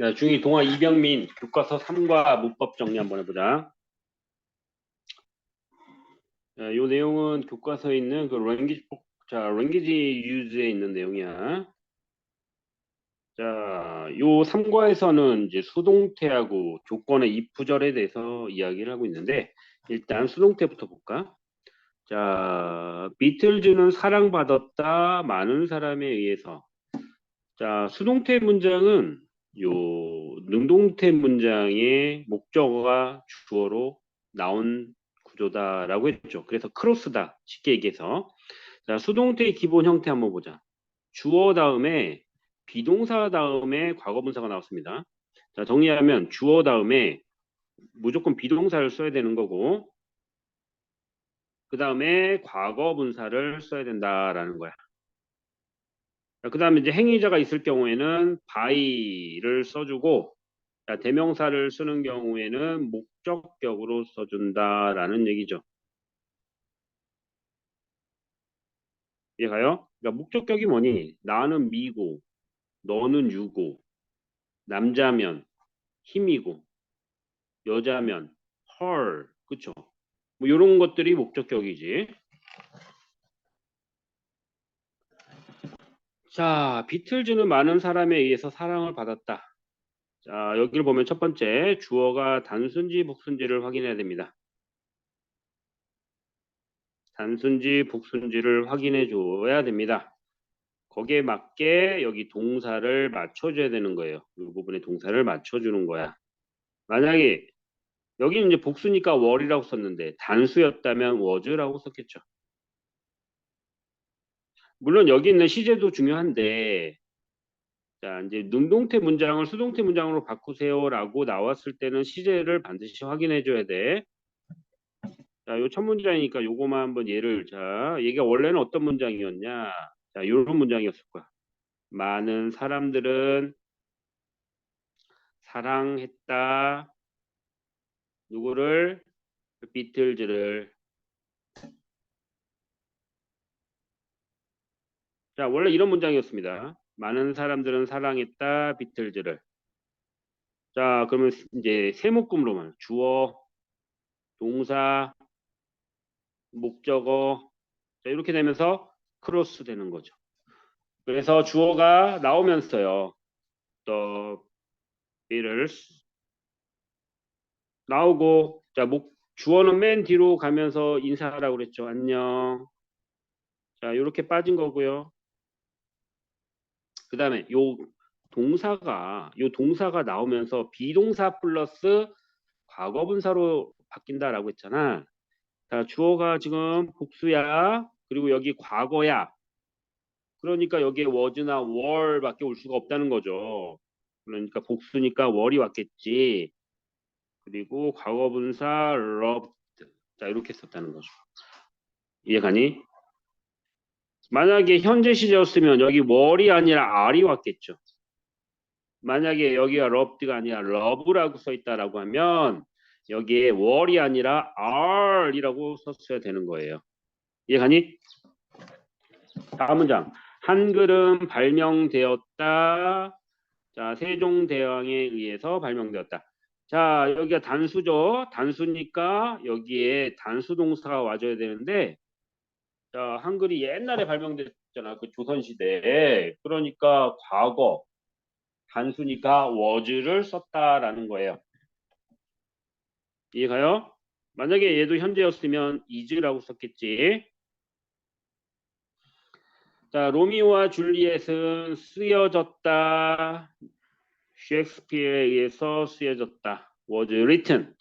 자, 중위 동아 이병민 교과서 3과 문법 정리 한번 해보자. 자, 요 내용은 교과서에 있는 그 랭귀지 자, 랭귀지 유즈에 있는 내용이야. 자, 요 3과에서는 이제 수동태하고 조건의 이부절에 대해서 이야기를 하고 있는데 일단 수동태부터 볼까? 자, 비틀즈는 사랑받았다 많은 사람에 의해서 자, 수동태 문장은 요 능동태 문장의 목적어가 주어로 나온 구조다라고 했죠. 그래서 크로스다 쉽게 얘기해서 자, 수동태의 기본 형태 한번 보자. 주어 다음에 비동사 다음에 과거분사가 나왔습니다. 자, 정리하면 주어 다음에 무조건 비동사를 써야 되는 거고 그 다음에 과거분사를 써야 된다라는 거야. 그 다음에 이제 행위자가 있을 경우에는 by를 써주고 자, 대명사를 쓰는 경우에는 목적격으로 써준다라는 얘기죠. 이해가요? 그러니까 목적격이 뭐니? 나는 미고, 너는 유고, 남자면 힘이고, 여자면 her, 그쵸? 뭐 이런 것들이 목적격이지. 자, 비틀즈는 많은 사람에 의해서 사랑을 받았다. 자, 여기를 보면 첫 번째 주어가 단순지, 복순지를 확인해야 됩니다. 단순지, 복순지를 확인해 줘야 됩니다. 거기에 맞게 여기 동사를 맞춰줘야 되는 거예요. 이 부분에 동사를 맞춰주는 거야. 만약에 여기는 이제 복수니까 월이라고 썼는데 단수였다면 was라고 썼겠죠. 물론 여기 있는 시제도 중요한데 자 이제 능동태 문장을 수동태 문장으로 바꾸세요라고 나왔을 때는 시제를 반드시 확인해 줘야 돼. 자, 요 첫 문장이니까 요거만 한번 예를 자, 얘가 원래는 어떤 문장이었냐? 자, 요런 문장이었을 거야. 많은 사람들은 사랑했다. 누구를? 비틀즈를. 자, 원래 이런 문장이었습니다. 많은 사람들은 사랑했다. 비틀즈를. 자, 그러면 이제 세목금으로만 주어, 동사, 목적어. 자, 이렇게 되면서 크로스 되는 거죠. 그래서 주어가 나오면서요. The Beatles 나오고 자, 목 주어는 맨 뒤로 가면서 인사하라고 그랬죠. 안녕. 자, 이렇게 빠진 거고요. 그 다음에 요 동사가 요 동사가 나오면서 비동사 플러스 과거분사로 바뀐다라고 했잖아. 자, 주어가 지금 복수야. 그리고 여기 과거야. 그러니까 여기에 was나 were밖에 올 수가 없다는 거죠. 그러니까 복수니까 were이 왔겠지. 그리고 과거분사 loved. 자, 이렇게 썼다는 거죠. 이해가니? 만약에 현재 시제였으면 여기 were이 아니라 are이 왔겠죠. 만약에 여기가 loved가 아니라 love라고 써 있다라고 하면 여기에 were이 아니라 are이라고 썼어야 되는 거예요. 이해가니? 다음 문장. 한글은 발명되었다. 자, 세종대왕에 의해서 발명되었다. 자, 여기가 단수죠. 단수니까 여기에 단수 동사가 와줘야 되는데, 자, 한글이 옛날에 발명됐잖아. 그 조선시대에. 그러니까 과거. 단수니까 was를 썼다라는 거예요. 이해가요? 만약에 얘도 현재였으면 is라고 썼겠지. 자, 로미오와 줄리엣은 쓰여졌다. 셰익스피어에 의해서 쓰여졌다. was written.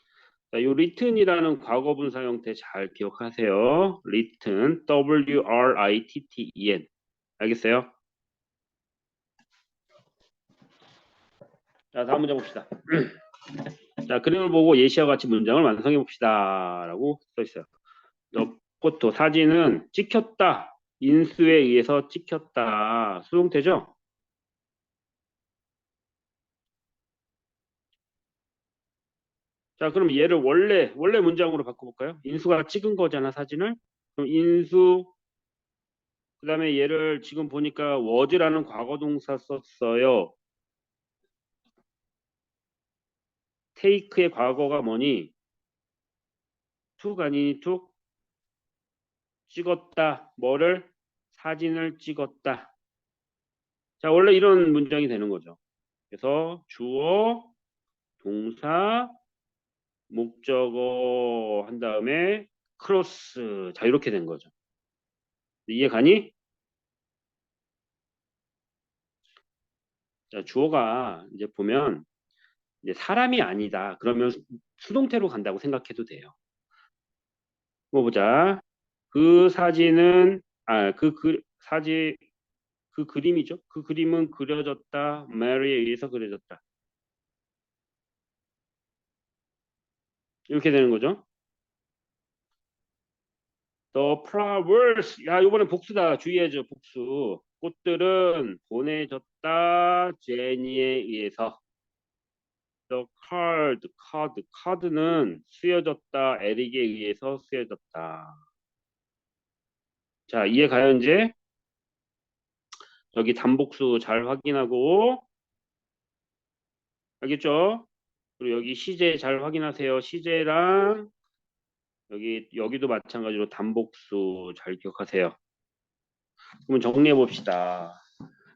자, 이 written이라는 과거분사 형태 잘 기억하세요. written, W-R-I-T-T-E-N. 알겠어요? 자, 다음 문장 봅시다. 자, 그림을 보고 예시와 같이 문장을 완성해 봅시다. 라고 써 있어요. 포토 사진은 찍혔다. 인수에 의해서 찍혔다. 수동태죠? 자, 그럼 얘를 원래 원래 문장으로 바꿔볼까요? 인수가 찍은 거잖아 사진을. 그럼 인수 그다음에 얘를 지금 보니까 was라는 과거 동사 썼어요. take의 과거가 뭐니? took 아니니 took 찍었다. 뭐를? 사진을 찍었다. 자, 원래 이런 문장이 되는 거죠. 그래서 주어, 동사, 목적어 한 다음에 크로스. 자, 이렇게 된 거죠. 이해 가니? 자, 주어가 이제 보면 이제 사람이 아니다. 그러면 수동태로 간다고 생각해도 돼요. 뭐 보자. 그 사진은 아그 그 사진 그 그림이죠. 그 그림은 그려졌다. 메리에 의해서 그려졌다. 이렇게 되는 거죠. The flowers 야 이번에 복수다. 주의해줘 복수. 꽃들은 보내졌다. 제니에 의해서. The card, card, 카드는 쓰여졌다. 에릭에 의해서 쓰여졌다. 자, 이해 가요, 이제? 여기 단복수 잘 확인하고. 알겠죠? 그리고 여기 시제 잘 확인하세요. 시제랑 여기, 여기도 마찬가지로 단복수 잘 기억하세요. 그러면 정리해 봅시다.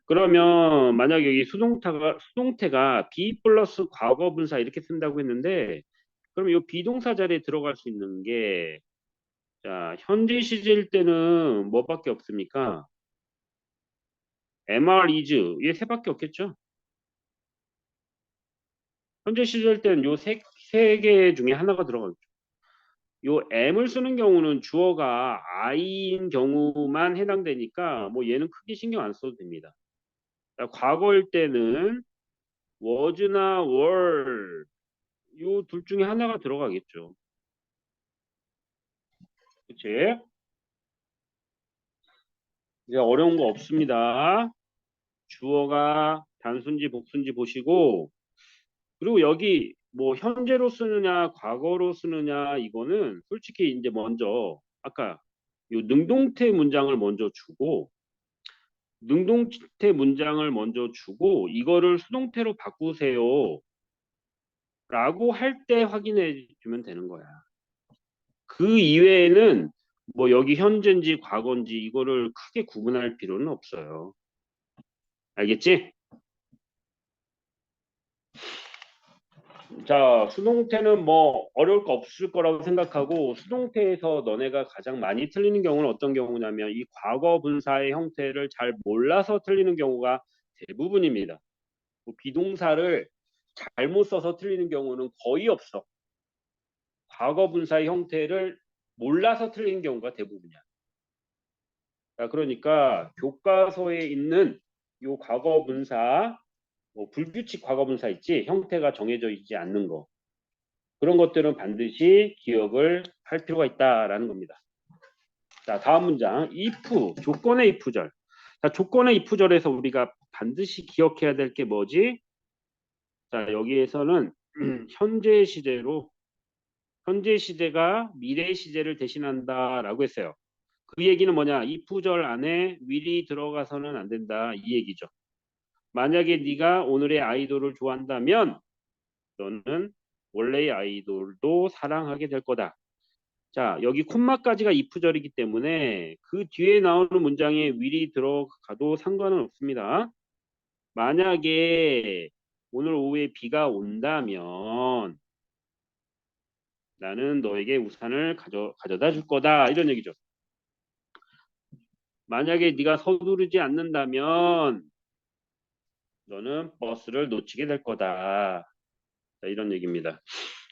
그러면 만약에 여기 수동태가 수동태가 be 플러스 과거 분사 이렇게 쓴다고 했는데 그러면 이 비동사 자리에 들어갈 수 있는 게 자, 현재 시제일 때는 뭐밖에 없습니까? MR is 이게 세 밖에 없겠죠? 현재 시제일 때는 요세 세개 중에 하나가 들어가겠죠. 요 M을 쓰는 경우는 주어가 I인 경우만 해당되니까 뭐 얘는 크게 신경 안 써도 됩니다. 자, 과거일 때는 was나 were 요 둘 중에 하나가 들어가겠죠. 그치? 이제 어려운 거 없습니다. 주어가 단순지 복순지 보시고 그리고 여기 뭐 현재로 쓰느냐 과거로 쓰느냐 이거는 솔직히 이제 먼저 아까 요 능동태 문장을 먼저 주고 능동태 문장을 먼저 주고 이거를 수동태로 바꾸세요 라고 할 때 확인해 주면 되는 거야. 그 이외에는 뭐 여기 현재인지 과거인지 이거를 크게 구분할 필요는 없어요. 알겠지? 자, 수동태는 뭐 어려울 거 없을 거라고 생각하고 수동태에서 너네가 가장 많이 틀리는 경우는 어떤 경우냐면 이 과거 분사의 형태를 잘 몰라서 틀리는 경우가 대부분입니다. 뭐 비동사를 잘못 써서 틀리는 경우는 거의 없어. 과거 분사의 형태를 몰라서 틀리는 경우가 대부분이야. 자, 그러니까 교과서에 있는 요 과거 분사 뭐 불규칙 과거 분사 있지 형태가 정해져 있지 않는 거 그런 것들은 반드시 기억을 할 필요가 있다라는 겁니다. 자 다음 문장 if 조건의 if절 자 조건의 if절에서 우리가 반드시 기억해야 될 게 뭐지? 자 여기에서는 현재 시제로 현재 시제가 미래 시제를 대신한다라고 했어요. 그 얘기는 뭐냐? if절 안에 will이 들어가서는 안 된다 이 얘기죠. 만약에 네가 오늘의 아이돌을 좋아한다면 너는 원래의 아이돌도 사랑하게 될 거다. 자, 여기 콤마까지가 if절이기 때문에 그 뒤에 나오는 문장에 will이 들어가도 상관은 없습니다. 만약에 오늘 오후에 비가 온다면 나는 너에게 우산을 가져, 가져다 줄 거다. 이런 얘기죠. 만약에 네가 서두르지 않는다면 너는 버스를 놓치게 될 거다. 자, 이런 얘기입니다.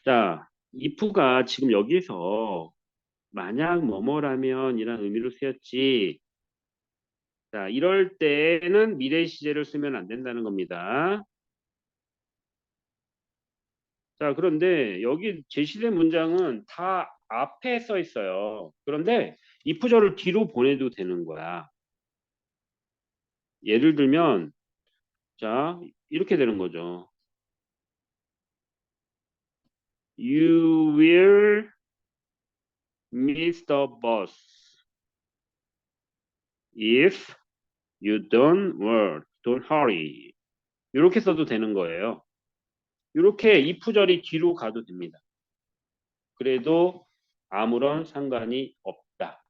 자, if가 지금 여기서 만약 뭐뭐라면 이런 의미로 쓰였지. 자, 이럴 때는 미래 시제를 쓰면 안 된다는 겁니다. 자, 그런데 여기 제시된 문장은 다 앞에 써 있어요. 그런데 if절을 뒤로 보내도 되는 거야. 예를 들면 자, 이렇게 되는 거죠. You will miss the bus if you don't worry, don't hurry. 이렇게 써도 되는 거예요. 이렇게 if절이 뒤로 가도 됩니다. 그래도 아무런 상관이 없다.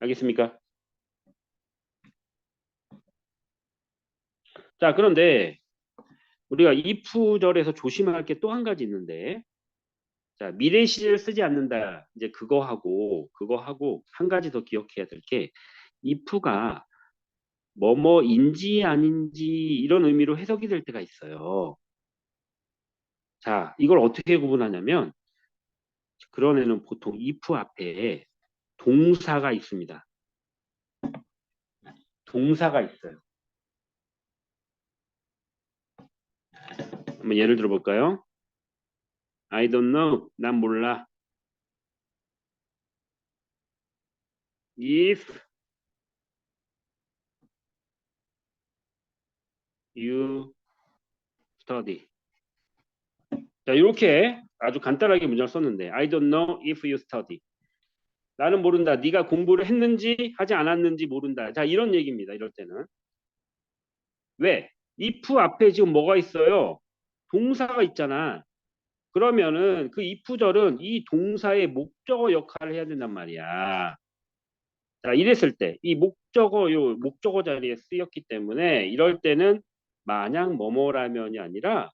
알겠습니까? 자, 그런데 우리가 if절에서 조심할 게 또 한 가지 있는데 자, 미래 시제를 쓰지 않는다. 이제 그거 하고 그거 하고 한 가지 더 기억해야 될 게 if가 뭐뭐인지 아닌지 이런 의미로 해석이 될 때가 있어요. 자, 이걸 어떻게 구분하냐면 그런 애는 보통 if 앞에 동사가 있습니다. 동사가 있어요. 한번 예를 들어 볼까요? I don't know. 난 몰라. If you study. 자, 이렇게 아주 간단하게 문장을 썼는데 I don't know if you study. 나는 모른다. 네가 공부를 했는지 하지 않았는지 모른다. 자, 이런 얘기입니다. 이럴 때는. 왜? if 앞에 지금 뭐가 있어요? 동사가 있잖아. 그러면은 그 if절은 이 동사의 목적어 역할을 해야 된단 말이야. 자, 이랬을 때 이 목적어 요 목적어 자리에 쓰였기 때문에 이럴 때는 만약 뭐뭐라면이 아니라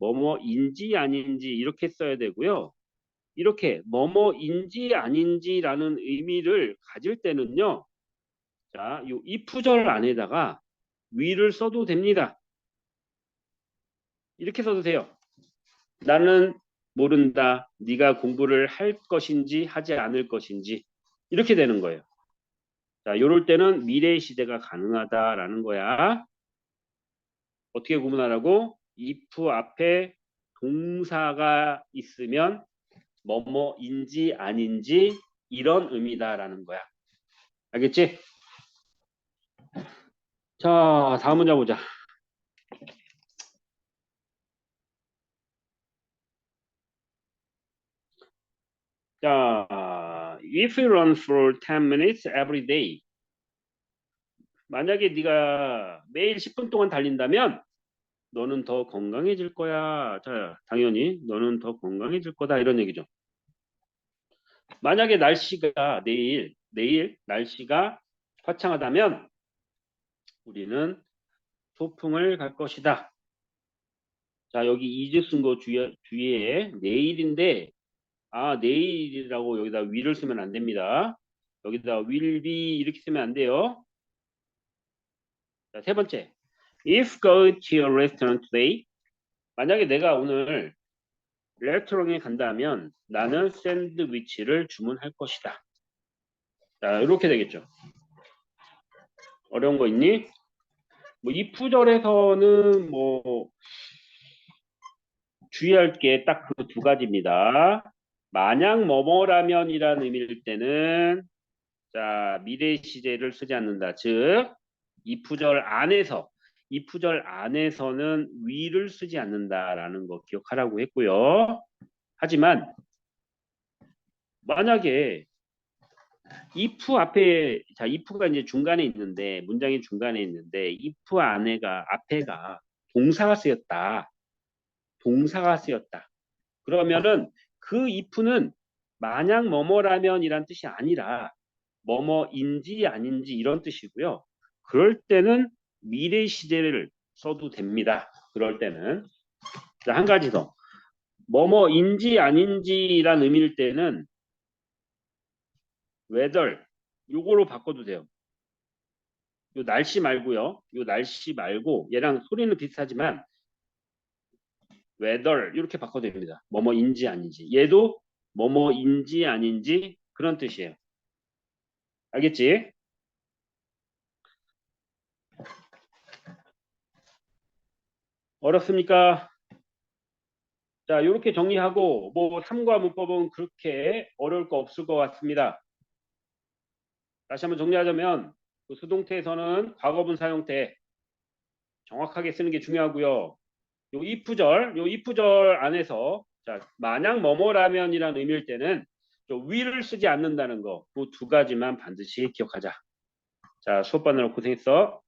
뭐뭐인지 아닌지 이렇게 써야 되고요. 이렇게 뭐뭐인지 아닌지라는 의미를 가질 때는요. 자, 요 if절 안에다가 위를 써도 됩니다. 이렇게 써도 돼요. 나는 모른다. 네가 공부를 할 것인지 하지 않을 것인지 이렇게 되는 거예요. 자, 이럴 때는 미래 시대가 가능하다라는 거야. 어떻게 구분하라고? if 앞에 동사가 있으면 뭐뭐인지 아닌지 이런 의미다라는 거야. 알겠지? 자, 다음 문제 보자. 자, if you run for 10 minutes every day. 만약에 네가 매일 10분 동안 달린다면 너는 더 건강해질 거야. 자, 당연히 너는 더 건강해질 거다 이런 얘기죠. 만약에 날씨가 내일 내일 날씨가 화창하다면 우리는 소풍을 갈 것이다. 자, 여기 이즈 쓴거 뒤에 내일인데 아, 내일이라고 여기다 will을 쓰면 안 됩니다. 여기다 will be 이렇게 쓰면 안 돼요. 자, 세 번째. If go to a restaurant today. 만약에 내가 오늘 레스토랑에 간다면 나는 샌드위치를 주문할 것이다. 자, 이렇게 되겠죠. 어려운 거 있니? 뭐, 이 푸절에서는 뭐, 주의할 게 딱 그 두 가지입니다. 만약 뭐뭐라면이라는 의미일 때는 자 미래 시제를 쓰지 않는다. 즉 이푸절 안에서 이푸절 안에서는 위를 쓰지 않는다라는 거 기억하라고 했고요. 하지만 만약에 if 앞에 자 if가 이제 중간에 있는데 문장이 중간에 있는데 if 안에가 앞에가 동사가 쓰였다. 동사가 쓰였다. 그러면은 그 if는 만약 뭐뭐라면이란 뜻이 아니라 뭐뭐인지 아닌지 이런 뜻이고요. 그럴 때는 미래 시제를 써도 됩니다. 그럴 때는 자, 한 가지 더 뭐뭐인지 아닌지란 의미일 때는 whether 요거로 바꿔도 돼요. 요 날씨 말고요. 요 날씨 말고 얘랑 소리는 비슷하지만 whether 이렇게 바꿔도 됩니다. 뭐뭐인지 아닌지. 얘도 뭐뭐인지 아닌지 그런 뜻이에요. 알겠지? 어렵습니까? 자, 이렇게 정리하고 뭐 3과 문법은 그렇게 어려울 거 없을 것 같습니다. 다시 한번 정리하자면 그 수동태에서는 과거분 사용태 정확하게 쓰는 게 중요하고요. 요 if절, 요 if절 안에서 자, 만약 뭐뭐라면이라는 의미일 때는 위를 쓰지 않는다는 거, 그 두 가지만 반드시 기억하자. 자, 수업 받느라 고생했어.